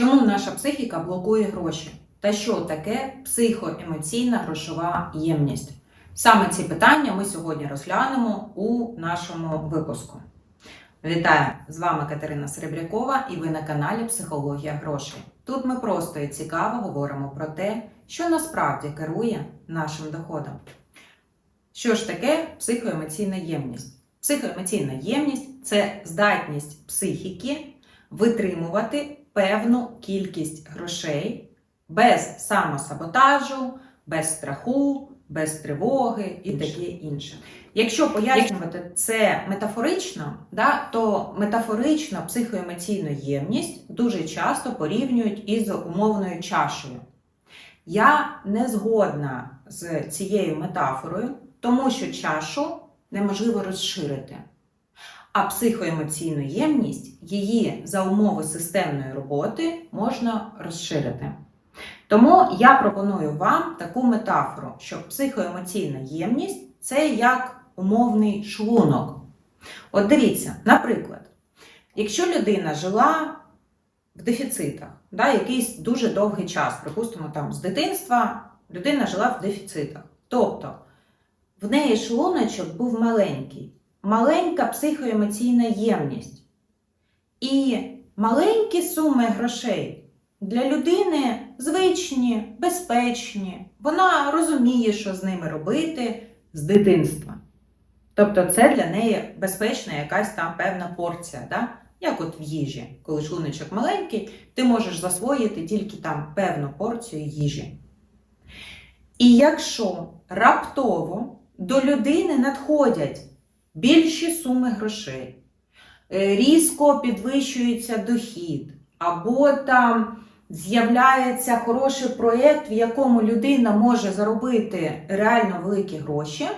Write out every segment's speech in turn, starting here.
Чому наша психіка блокує гроші? Та що таке психоемоційна грошова ємність? Саме ці питання ми сьогодні розглянемо у нашому випуску. Вітаю! З вами Катерина Серебрякова і ви на каналі Психологія грошей. Тут ми просто і цікаво говоримо про те, що насправді керує нашим доходом. Що ж таке психоемоційна ємність? Психоемоційна ємність це здатність психіки витримувати певну кількість грошей без самосаботажу, без страху, без тривоги і таке інше. Якщо пояснювати це метафорично, да, то метафорично психоемоційну ємність дуже часто порівнюють із умовною чашею. Я не згодна з цією метафорою, тому що чашу неможливо розширити. А психоемоційну ємність її за умови системної роботи можна розширити. Тому я пропоную вам таку метафору, що психоемоційна ємність це як умовний шлунок. От дивіться, наприклад, якщо людина жила в дефіцитах, да, якийсь дуже довгий час, припустимо, там з дитинства людина жила в дефіцитах. Тобто в неї шлуночок був маленький, маленька психоемоційна ємність. І маленькі суми грошей для людини звичні, безпечні. Вона розуміє, що з ними робити з дитинства. Тобто, це для неї безпечна якась там певна порція. Да? Як от в їжі, коли шлуночок маленький, ти можеш засвоїти тільки там певну порцію їжі. І якщо раптово до людини надходять більші суми грошей, е, різко підвищується дохід, або там з'являється хороший проєкт, в якому людина може заробити реально великі гроші,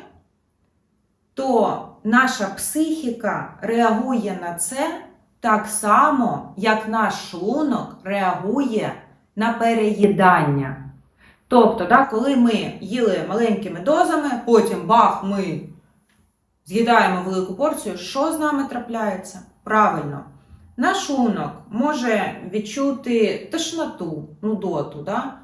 то наша психіка реагує на це так само, як наш шлунок реагує на переїдання. Тобто, да, коли ми їли маленькими дозами, потім бах, ми з'їдаємо велику порцію, що з нами трапляється? Правильно, наш шлунок може відчути тошноту, нудоту. Да?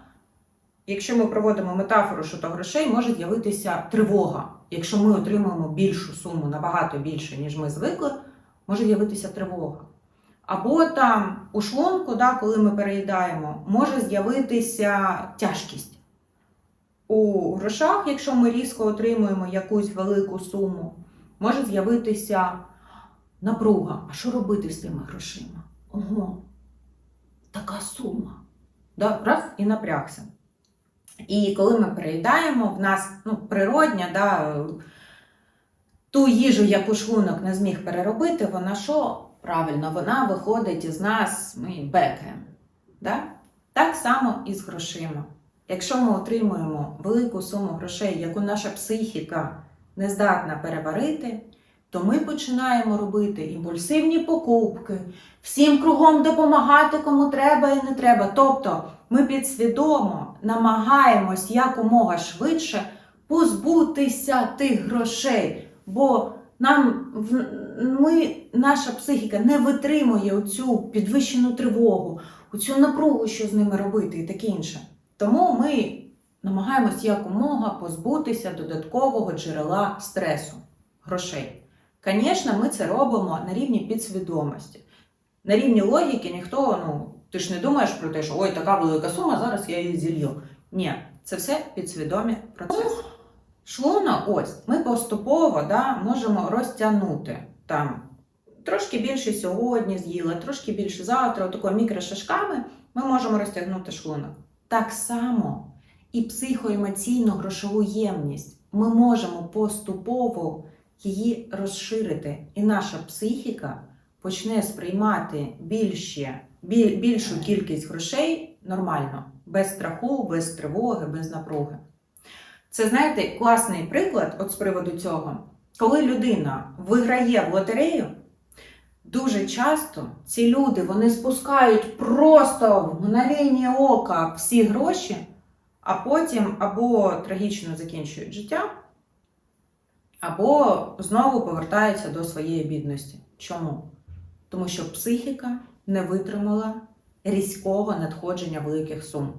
Якщо ми проводимо метафору, що то грошей, може з'явитися тривога. Якщо ми отримуємо більшу суму, набагато більше, ніж ми звикли, може з'явитися тривога. Або там у шлунку, да, коли ми переїдаємо, може з'явитися тяжкість. У грошах, якщо ми різко отримуємо якусь велику суму, може з'явитися напруга. А що робити з тими грошима? Ого, така сума. Да, раз і напрягся. І коли ми переїдаємо, в нас ну, природня, да, ту їжу, яку шлунок не зміг переробити, вона що? Правильно, вона виходить із нас, ми бекаємо. Да? Так само і з грошима. Якщо ми отримуємо велику суму грошей, яку наша психіка не здатна переварити, то ми починаємо робити імпульсивні покупки, всім кругом допомагати, кому треба і не треба. Тобто ми підсвідомо намагаємось якомога швидше позбутися тих грошей, бо нам ми, наша психіка не витримує оцю підвищену тривогу, оцю напругу, що з ними робити і таке інше. Тому ми намагаємось якомога позбутися додаткового джерела стресу грошей. Звісно, ми це робимо на рівні підсвідомості. На рівні логіки ніхто, ну, ти ж не думаєш про те, що ой, така велика сума, зараз я її зілью. Ні, це все підсвідомі процеси. Шлунок, ось, ми поступово да, можемо розтягнути там. Трошки більше сьогодні з'їла, трошки більше завтра, отакою мікрошашками ми можемо розтягнути шлунок. Так само і психоемоційну грошову ємність ми можемо поступово її розширити, і наша психіка почне сприймати більше, біль, більшу кількість грошей нормально, без страху, без тривоги, без напруги. Це, знаєте, класний приклад от з приводу цього. Коли людина виграє в лотерею, дуже часто ці люди вони спускають просто в мгновення ока всі гроші, а потім або трагічно закінчують життя, або знову повертаються до своєї бідності. Чому? Тому що психіка не витримала різкого надходження великих сум.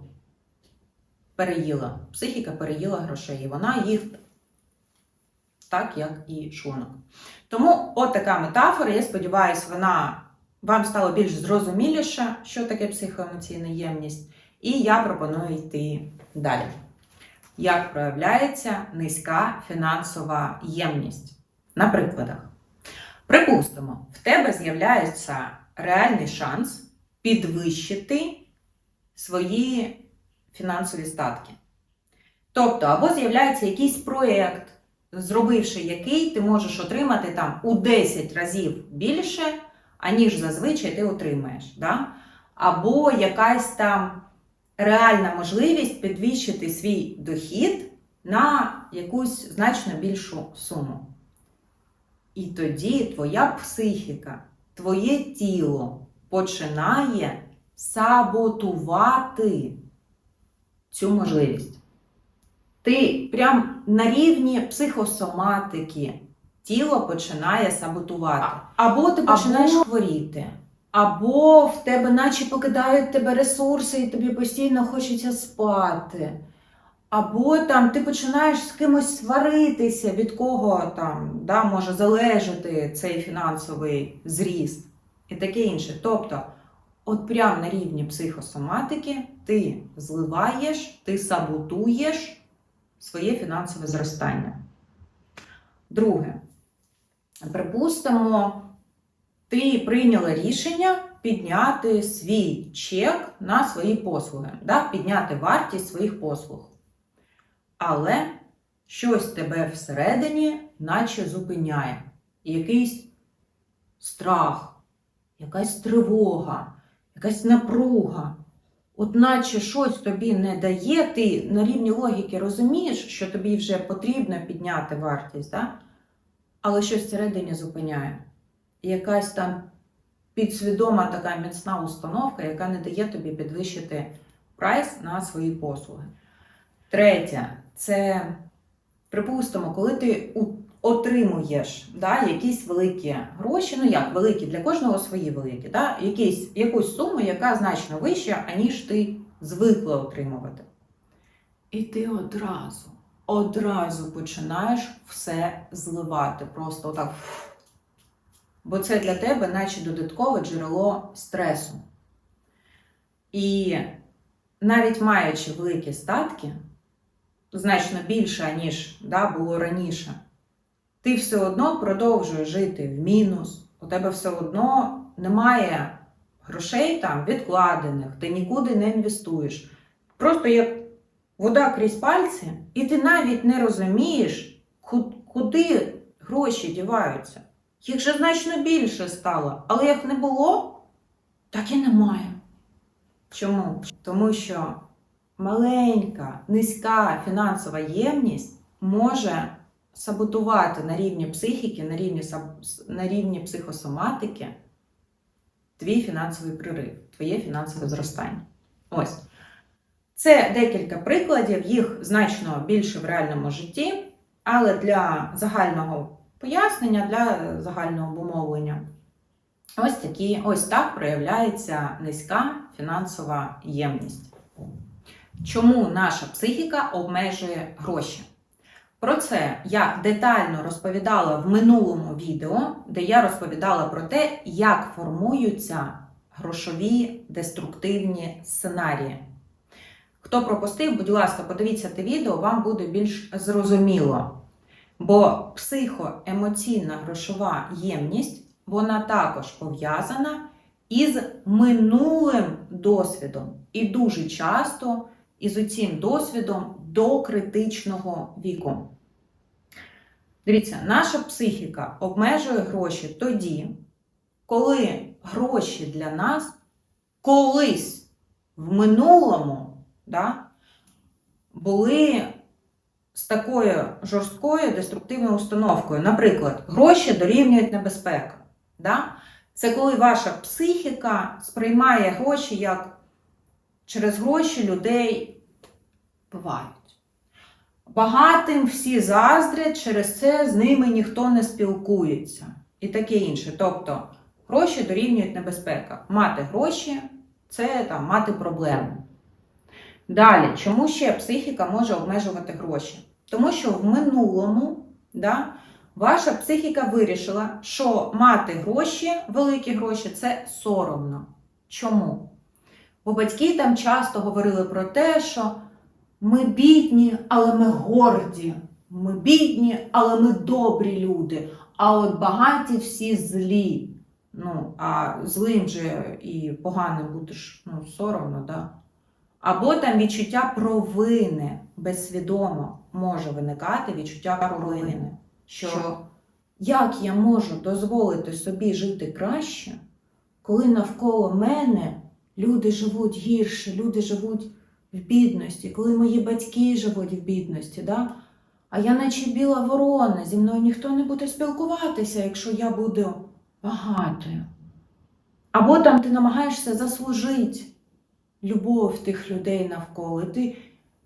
Переїла. Психіка переїла грошей. І вона їх так, як і шлунок. Тому от така метафора, я сподіваюся, вона вам стало більш зрозуміліше, що таке психоемоційна ємність. І я пропоную йти далі. Як проявляється низька фінансова ємність? На прикладах. Припустимо, в тебе з'являється реальний шанс підвищити свої фінансові статки. Тобто, або з'являється якийсь проєкт, зробивши який, ти можеш отримати там у 10 разів більше, аніж зазвичай ти отримаєш. Да? Або якась там реальна можливість підвищити свій дохід на якусь значно більшу суму. І тоді твоя психіка, твоє тіло починає саботувати цю можливість. Ти прям на рівні психосоматики тіло починає саботувати. Або ти починаєш хворіти, або в тебе наче покидають тебе ресурси, і тобі постійно хочеться спати. Або там ти починаєш з кимось сваритися, від кого там да, може залежати цей фінансовий зріст і таке інше. Тобто, от прямо на рівні психосоматики ти зливаєш, ти саботуєш своє фінансове зростання. Друге, припустимо, ти прийняла рішення підняти свій чек на свої послуги, да? підняти вартість своїх послуг. Але щось тебе всередині наче зупиняє. Якийсь страх, якась тривога, якась напруга. От наче щось тобі не дає, ти на рівні логіки розумієш, що тобі вже потрібно підняти вартість, да? але щось всередині зупиняє. Якась там підсвідома така міцна установка, яка не дає тобі підвищити прайс на свої послуги. Третє, це, припустимо, коли ти отримуєш да, якісь великі гроші, ну як великі, для кожного свої великі, да, якісь, якусь суму, яка значно вища, аніж ти звикла отримувати. І ти одразу, одразу починаєш все зливати. Просто отак. Бо це для тебе, наче додаткове джерело стресу. І навіть маючи великі статки, значно більше, ніж да, було раніше, ти все одно продовжуєш жити в мінус, у тебе все одно немає грошей там відкладених, ти нікуди не інвестуєш. Просто як вода крізь пальці, і ти навіть не розумієш, куди гроші діваються. Їх же значно більше стало, але як не було, так і немає. Чому? Тому що маленька, низька фінансова ємність може саботувати на рівні психіки, на рівні, на рівні психосоматики твій фінансовий прорив, твоє фінансове зростання. Ось. Це декілька прикладів, їх значно більше в реальному житті, але для загального пояснення, для загального обумовлення. Ось такі, ось так проявляється низька фінансова ємність. Чому наша психіка обмежує гроші? Про це я детально розповідала в минулому відео, де я розповідала про те, як формуються грошові деструктивні сценарії. Хто пропустив, будь ласка, подивіться те відео, вам буде більш зрозуміло. Бо психоемоційна грошова ємність вона також пов'язана із минулим досвідом. І дуже часто із цим досвідом до критичного віку. Дивіться, наша психіка обмежує гроші тоді, коли гроші для нас колись в минулому да, були з такою жорсткою деструктивною установкою. Наприклад, гроші дорівнюють небезпека. Да? Це коли ваша психіка сприймає гроші як через гроші людей бувають. Багатим всі заздрять, через це з ними ніхто не спілкується. І таке інше. Тобто, гроші дорівнюють небезпека. Мати гроші це там мати проблеми. Далі, чому ще психіка може обмежувати гроші? Тому що в минулому да, ваша психіка вирішила, що мати гроші, великі гроші це соромно. Чому? Бо батьки там часто говорили про те, що ми бідні, але ми горді. Ми бідні, але ми добрі люди. А от багаті всі злі. Ну, а злим же і поганим будеш ну, соромно, да? Або там відчуття провини безсвідомо може виникати відчуття провини. Що як я можу дозволити собі жити краще, коли навколо мене люди живуть гірше, люди живуть в бідності, коли мої батьки живуть в бідності, да? а я наче біла ворона, зі мною ніхто не буде спілкуватися, якщо я буду багатою. Або там ти намагаєшся заслужити любов тих людей навколо. Ти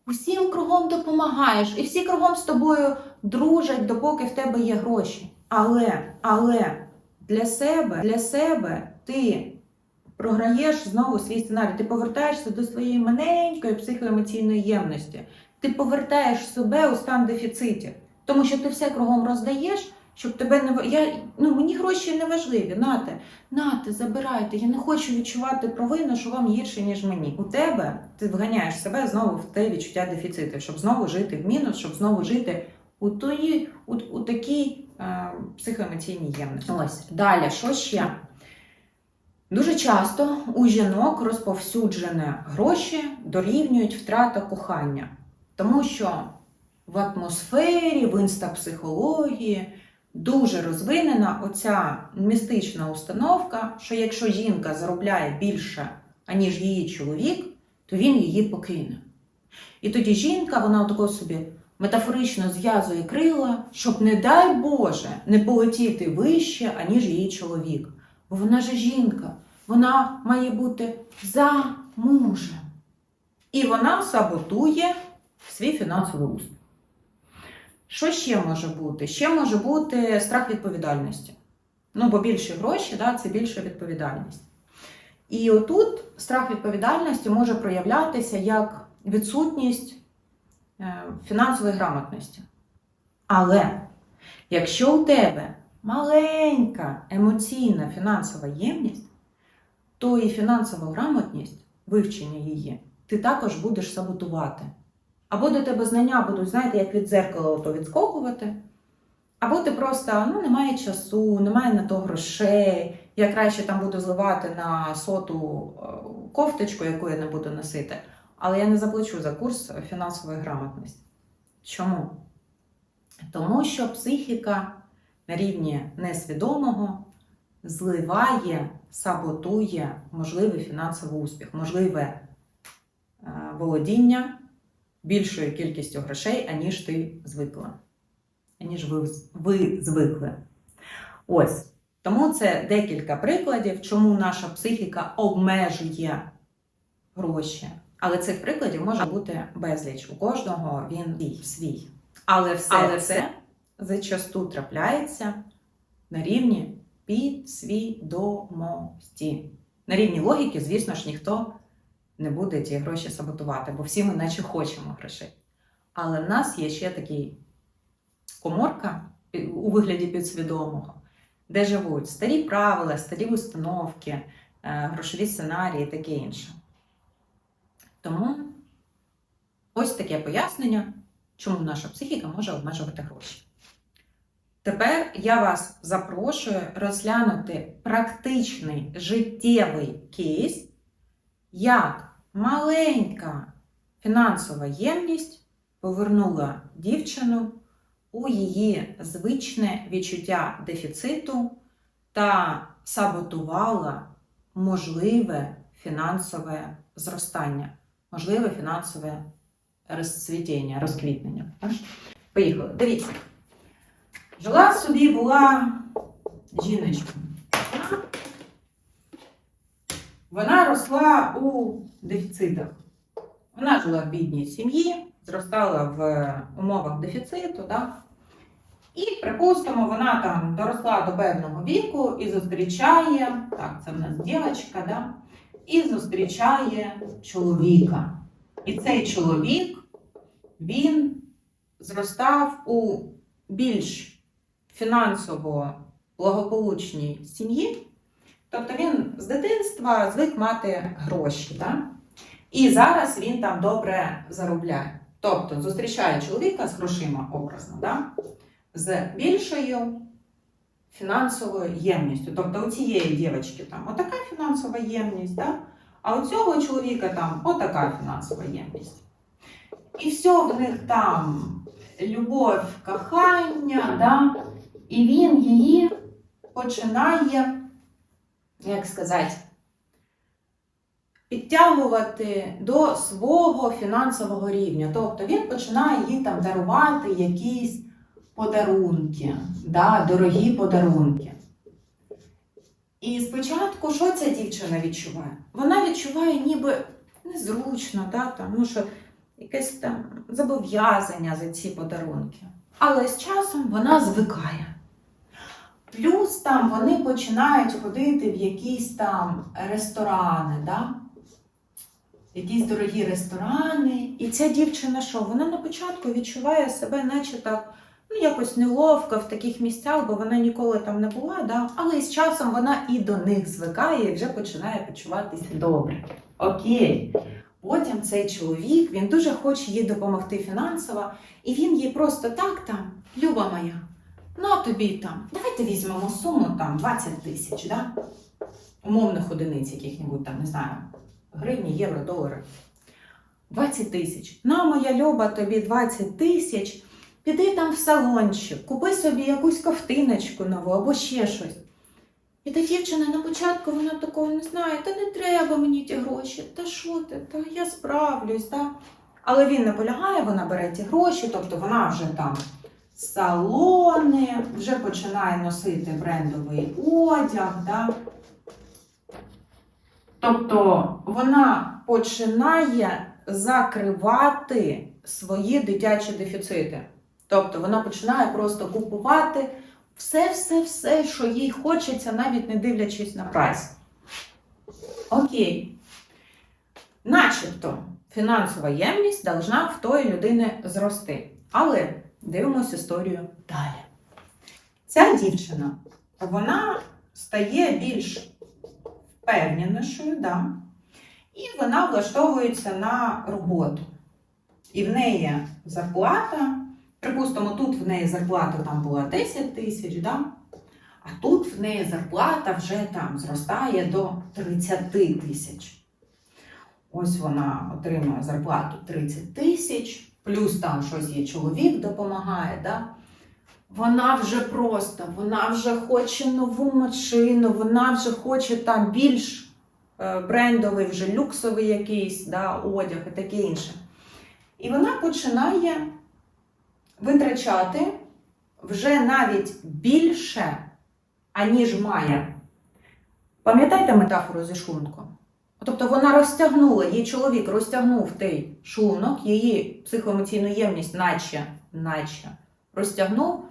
усім кругом допомагаєш, і всі кругом з тобою дружать, допоки в тебе є гроші. Але, але для себе, для себе ти програєш знову свій сценарій. Ти повертаєшся до своєї маленької психоемоційної ємності. Ти повертаєш себе у стан дефіцитів, тому що ти все кругом роздаєш, щоб тебе не я, ну мені гроші не важливі. Нате, нате, забирайте. Я не хочу відчувати провину, що вам гірше, ніж мені. У тебе ти вганяєш себе знову в те відчуття дефіциту, щоб знову жити в мінус, щоб знову жити у тої, у, у такій е, психоемоційній ємності. Ось далі, що ще? Дуже часто у жінок розповсюджені гроші дорівнюють втрата кохання, тому що в атмосфері, в інстапсихології дуже розвинена оця містична установка, що якщо жінка заробляє більше, аніж її чоловік, то він її покине. І тоді жінка, вона отако собі метафорично зв'язує крила, щоб, не дай Боже, не полетіти вище, аніж її чоловік. Бо вона же жінка, вона має бути за мужем. І вона саботує свій фінансовий успіх. Що ще може бути? Ще може бути страх відповідальності. Ну, бо більше гроші, да, це більша відповідальність. І отут страх відповідальності може проявлятися як відсутність е, фінансової грамотності. Але якщо у тебе маленька емоційна фінансова ємність, то і фінансова грамотність, вивчення її, ти також будеш саботувати. Або до тебе знання будуть, знаєте, як від дзеркала ото відскокувати, або ти просто ну, немає часу, немає на то грошей. Я краще там буду зливати на соту е, кофточку, яку я не буду носити, але я не заплачу за курс фінансової грамотності. Чому? Тому що психіка на рівні несвідомого зливає, саботує можливий фінансовий успіх, можливе е, володіння більшою кількістю грошей, аніж ти звикла, аніж ви, ви звикли. Ось. Тому це декілька прикладів, чому наша психіка обмежує гроші. Але цих прикладів може бути безліч. У кожного він свій. свій. Але все Але це зачасту трапляється на рівні підсвідомості. На рівні логіки, звісно ж, ніхто не буде ті гроші саботувати, бо всі ми наче хочемо грошей. Але в нас є ще такий коморка у вигляді підсвідомого, де живуть старі правила, старі установки, е, грошові сценарії і таке інше. Тому ось таке пояснення, чому наша психіка може обмежувати гроші. Тепер я вас запрошую розглянути практичний життєвий кейс, як маленька фінансова ємність повернула дівчину у її звичне відчуття дефіциту та саботувала можливе фінансове зростання, можливе фінансове розцвітіння, розквітнення. Поїхали. Дивіться. Жила собі була жіночка. Вона росла у дефіцитах. Вона жила в бідній сім'ї, зростала в умовах дефіциту, так? І, припустимо, вона там доросла до певного віку і зустрічає, так, це в нас дівчинка, да? і зустрічає чоловіка. І цей чоловік він зростав у більш фінансово благополучній сім'ї. Тобто він з дитинства звик мати гроші. Так? І зараз він там добре заробляє. Тобто зустрічає чоловіка з грошима образно, да? з більшою фінансовою ємністю. Тобто у цієї дівчинки там отака фінансова ємність, да? а у цього чоловіка там отака фінансова ємність. І все в них там любов, кохання, да? і він її починає, як сказати, підтягувати до свого фінансового рівня. Тобто він починає їй там дарувати якісь подарунки, да, дорогі подарунки. І спочатку, що ця дівчина відчуває? Вона відчуває ніби незручно, да, там, ну, що якесь там зобов'язання за ці подарунки. Але з часом вона звикає. Плюс там вони починають ходити в якісь там ресторани, да? якісь дорогі ресторани. І ця дівчина що? Вона на початку відчуває себе, наче так, ну якось неловко в таких місцях, бо вона ніколи там не була, да? але з часом вона і до них звикає і вже починає почуватися добре. Окей. Потім цей чоловік він дуже хоче їй допомогти фінансово, і він їй просто так там, Люба моя, на тобі там, давайте візьмемо суму там 20 тисяч, да? умовних одиниць яких-небудь там, не знаю, гривні, євро, долари. 20 тисяч. На, моя Люба, тобі 20 тисяч. Піди там в салончик, купи собі якусь ковтиночку нову або ще щось. І та дівчина на початку вона такого не знає, та не треба мені ті гроші, та що ти, та я справлюсь, та. Але він наполягає, вона бере ті гроші, тобто вона вже там салони, вже починає носити брендовий одяг. Да? Тобто вона починає закривати свої дитячі дефіцити. Тобто вона починає просто купувати все-все-все, що їй хочеться, навіть не дивлячись на прайс. Окей. Начебто фінансова ємність должна в тої людини зрости. Але дивимося історію далі. Ця дівчина, вона стає більш впевненішою, да? і вона влаштовується на роботу. І в неї зарплата, припустимо, тут в неї зарплата там була 10 тисяч, да? а тут в неї зарплата вже там зростає до 30 тисяч. Ось вона отримує зарплату 30 тисяч, плюс там щось є чоловік допомагає. Да? Вона вже просто, вона вже хоче нову машину, вона вже хоче там більш е, брендовий, вже люксовий якийсь да, одяг і таке інше. І вона починає витрачати вже навіть більше, аніж має. Пам'ятаєте метафору зі шлунком? Тобто вона розтягнула, її чоловік розтягнув той шлунок, її психоемоційну ємність, наче, наче розтягнув,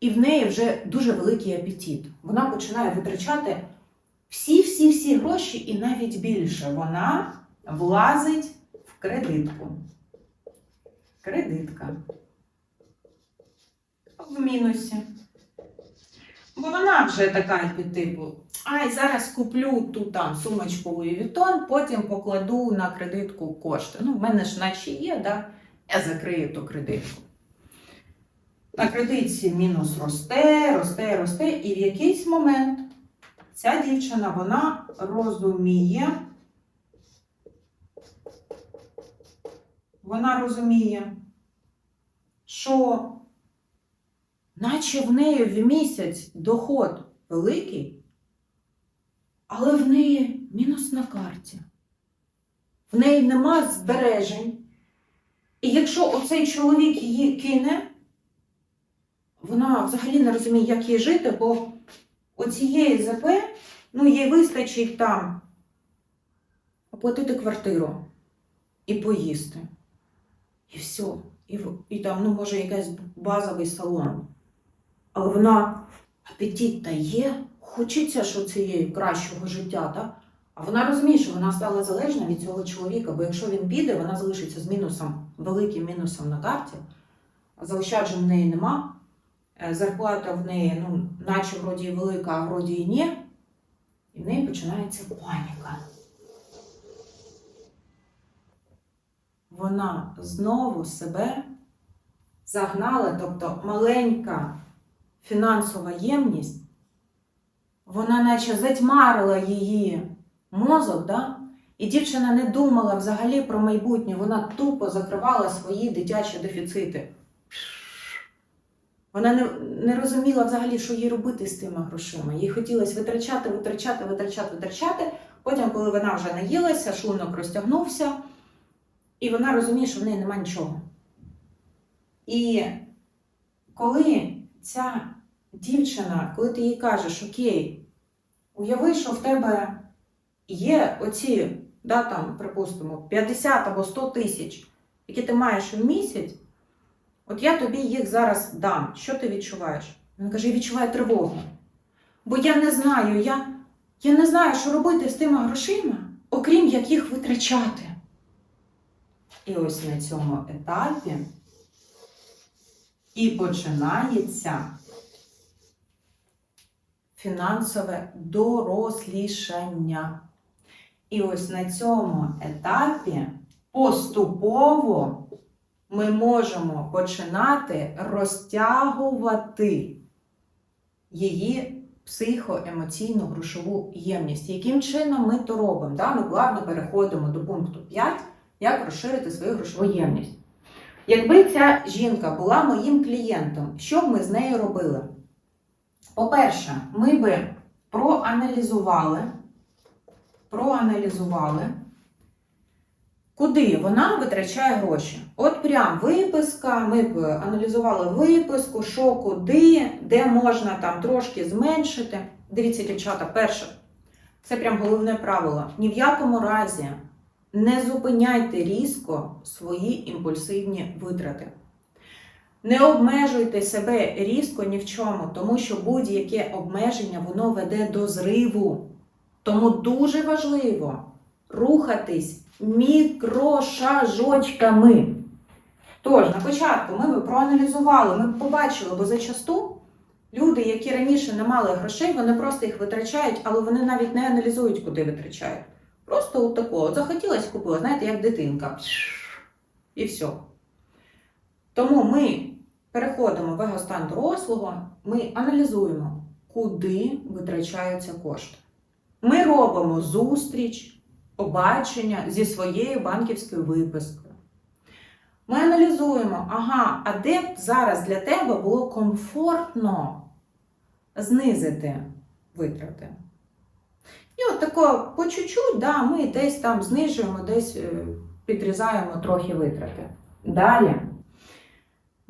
і в неї вже дуже великий апетит. Вона починає витрачати всі-всі-всі гроші і навіть більше. Вона влазить в кредитку. Кредитка. В мінусі. Бо вона вже така типу, ай, зараз куплю ту там сумочку Louis Vuitton, потім покладу на кредитку кошти. Ну, в мене ж наче є, да? я закрию ту кредитку. На кредитці мінус росте, росте, росте, і в якийсь момент ця дівчина вона розуміє, вона розуміє, що наче в неї в місяць доход великий, але в неї мінус на карті. В неї нема збережень. І якщо оцей чоловік її кине, вона взагалі не розуміє, як їй жити, бо оцієї ЗП, ну, їй вистачить там оплатити квартиру і поїсти. І все. І, і там, ну, може, якийсь базовий салон. Але вона апетит та є, хочеться що цієї кращого життя, так? А вона розуміє, що вона стала залежна від цього чоловіка, бо якщо він піде, вона залишиться з мінусом, великим мінусом на карті. Заощаджень в неї нема. Е, Зарплата в неї, ну, наче вроді велика, а вроді і ні. І в неї починається паніка. Вона знову себе загнала, тобто маленька фінансова ємність, вона наче затьмарила її мозок, да? і дівчина не думала взагалі про майбутнє, вона тупо закривала свої дитячі дефіцити. Вона не, не розуміла взагалі, що їй робити з тими грошима. Їй хотілося витрачати, витрачати, витрачати, витрачати. Потім, коли вона вже наїлася, шлунок розтягнувся, і вона розуміє, що в неї нема нічого. І коли ця дівчина, коли ти їй кажеш, окей, уяви, що в тебе є оці, да, там, припустимо, 50 або 100 тисяч, які ти маєш в місяць, от я тобі їх зараз дам. Що ти відчуваєш? Він каже, я відчуваю тривогу. Бо я не знаю, я, я не знаю, що робити з тими грошима, окрім як їх витрачати. І ось на цьому етапі і починається фінансове дорослішання. І ось на цьому етапі поступово ми можемо починати розтягувати її психоемоційну грошову ємність. Яким чином ми то робимо? Да? Ми плавно переходимо до пункту 5, як розширити свою грошову ємність. Якби ця жінка була моїм клієнтом, що б ми з нею робили? По-перше, ми би проаналізували, проаналізували, куди вона витрачає гроші. От прям виписка, ми б аналізували виписку, що куди, де можна там трошки зменшити. Дивіться, дівчата, перше, це прям головне правило. Ні в якому разі не зупиняйте різко свої імпульсивні витрати. Не обмежуйте себе різко ні в чому, тому що будь-яке обмеження воно веде до зриву. Тому дуже важливо рухатись мікрошажочками. Тож, на початку ми би проаналізували, ми б побачили, бо зачасту люди, які раніше не мали грошей, вони просто їх витрачають, але вони навіть не аналізують, куди витрачають. Просто от такого. Захотілося купила, знаєте, як дитинка. І все. Тому ми переходимо в егостан дорослого, ми аналізуємо, куди витрачаються кошти. Ми робимо зустріч, побачення зі своєю банківською випискою. Ми аналізуємо, ага, а де б зараз для тебе було комфортно знизити витрати. І от тако по чуть-чуть, да, ми десь там знижуємо, десь е, підрізаємо трохи витрати. Далі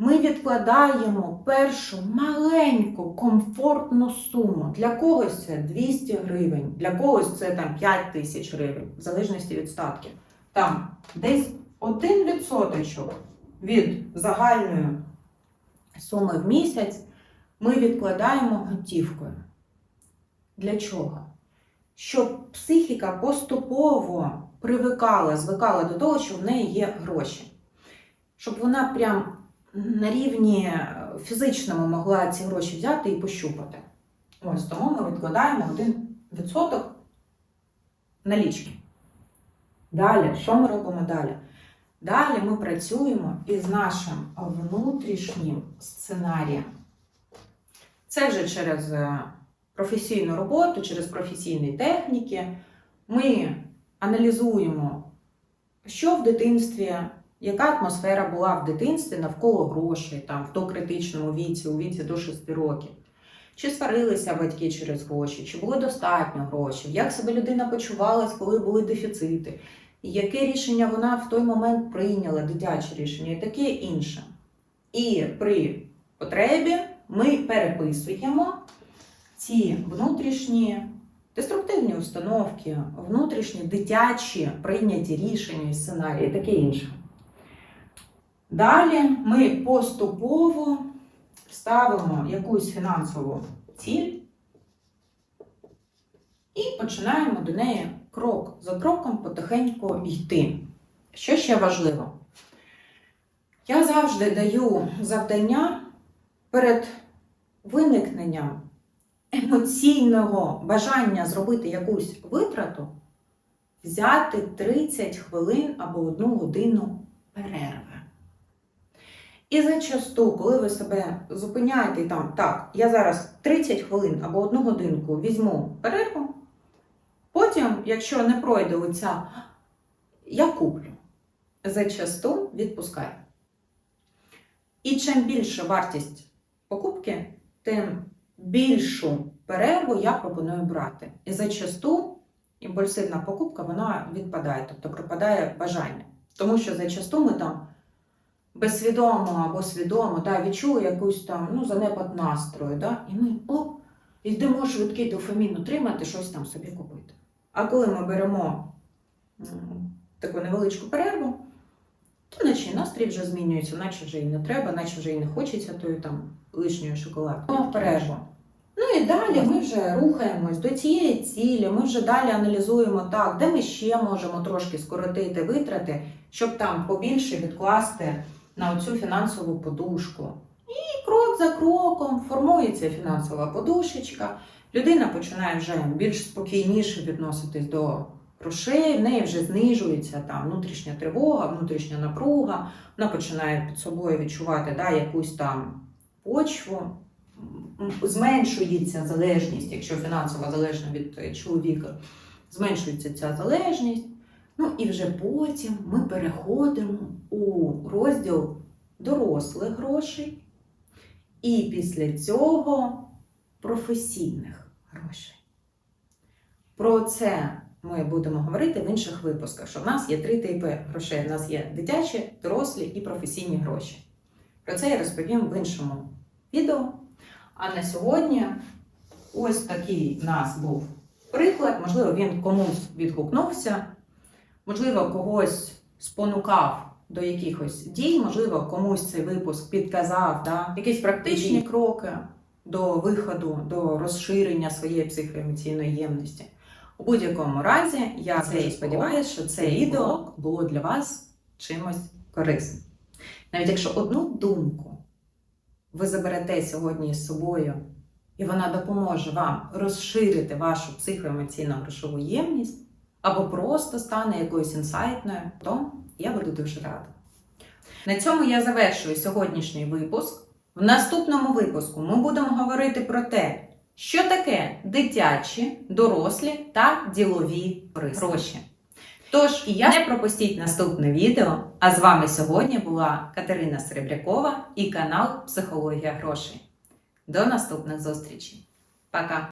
ми відкладаємо першу маленьку комфортну суму. Для когось це 200 гривень, для когось це там 5 тисяч гривень, в залежності від статків. Там десь один відсоточок від загальної суми в місяць ми відкладаємо готівкою. Для чого? Щоб психіка поступово привикала, звикала до того, що в неї є гроші. Щоб вона прям на рівні фізичному могла ці гроші взяти і пощупати. Ось тому ми відкладаємо 1% налічки. Далі, що ми робимо далі? Далі ми працюємо із нашим внутрішнім сценарієм. Це вже через е, професійну роботу, через професійні техніки. Ми аналізуємо, що в дитинстві, яка атмосфера була в дитинстві навколо грошей, там, в докритичному віці, у віці до 6 років. Чи сварилися батьки через гроші, чи було достатньо грошей, як себе людина почувалась, коли були дефіцити, яке рішення вона в той момент прийняла, дитяче рішення, і таке інше. І при потребі ми переписуємо ці внутрішні деструктивні установки, внутрішні дитячі прийняті рішення і сценарії, таке інше. Далі ми поступово ставимо якусь фінансову ціль і починаємо до неї крок за кроком потихеньку йти. Що ще важливо? Я завжди даю завдання перед виникненням емоційного бажання зробити якусь витрату, взяти 30 хвилин або одну годину перерви. І зачасту, коли ви себе зупиняєте і там, так, я зараз 30 хвилин або одну годинку візьму перерву, потім, якщо не пройде оця, я куплю. Зачасту відпускаю. І чим більше вартість покупки, тим більшу перерву я пропоную брати. І зачасту імпульсивна покупка вона відпадає, тобто пропадає бажання. Тому що зачасту ми там безсвідомо або свідомо да, відчули якусь там ну, занепад настрою, да, і ми оп, йдемо швидкий дофамін отримати, щось там собі купити. А коли ми беремо таку невеличку перерву, то наче і настрій вже змінюється, наче вже і не треба, наче вже і не хочеться тої там лишньої шоколадки. Ну, перерву. Ну і далі ми вже рухаємось до цієї цілі, ми вже далі аналізуємо так, де ми ще можемо трошки скоротити витрати, щоб там побільше відкласти на цю фінансову подушку. І крок за кроком формується фінансова подушечка. Людина починає вже більш спокійніше відноситись до грошей, в неї вже знижується там внутрішня тривога, внутрішня напруга, вона починає під собою відчувати да, якусь там почву, зменшується залежність, якщо фінансова залежна від е, чоловіка, зменшується ця залежність. Ну і вже потім ми переходимо у розділ дорослих грошей, і після цього професійних грошей. Про це ми будемо говорити в інших випусках, що в нас є три типи грошей. У нас є дитячі, дорослі і професійні гроші. Про це я розповім в іншому відео. А на сьогодні ось такий в нас був приклад. Можливо, він комусь відгукнувся, можливо, когось спонукав до якихось дій, можливо, комусь цей випуск підказав да? якісь практичні кроки до виходу, до розширення своєї психоемоційної ємності. У будь-якому разі, я це сподіваюся, що це відео було для вас чимось корисним. Навіть якщо одну думку ви заберете сьогодні з собою, і вона допоможе вам розширити вашу психоемоційну грошову ємність, або просто стане якоюсь інсайтною, то я буду дуже рада. На цьому я завершую сьогоднішній випуск. В наступному випуску ми будемо говорити про те, що таке дитячі, дорослі та ділові гроші. Тож і я не пропустіть наступне відео. А з вами сьогодні була Катерина Серебрякова і канал Психологія грошей. До наступних зустрічей. Пока!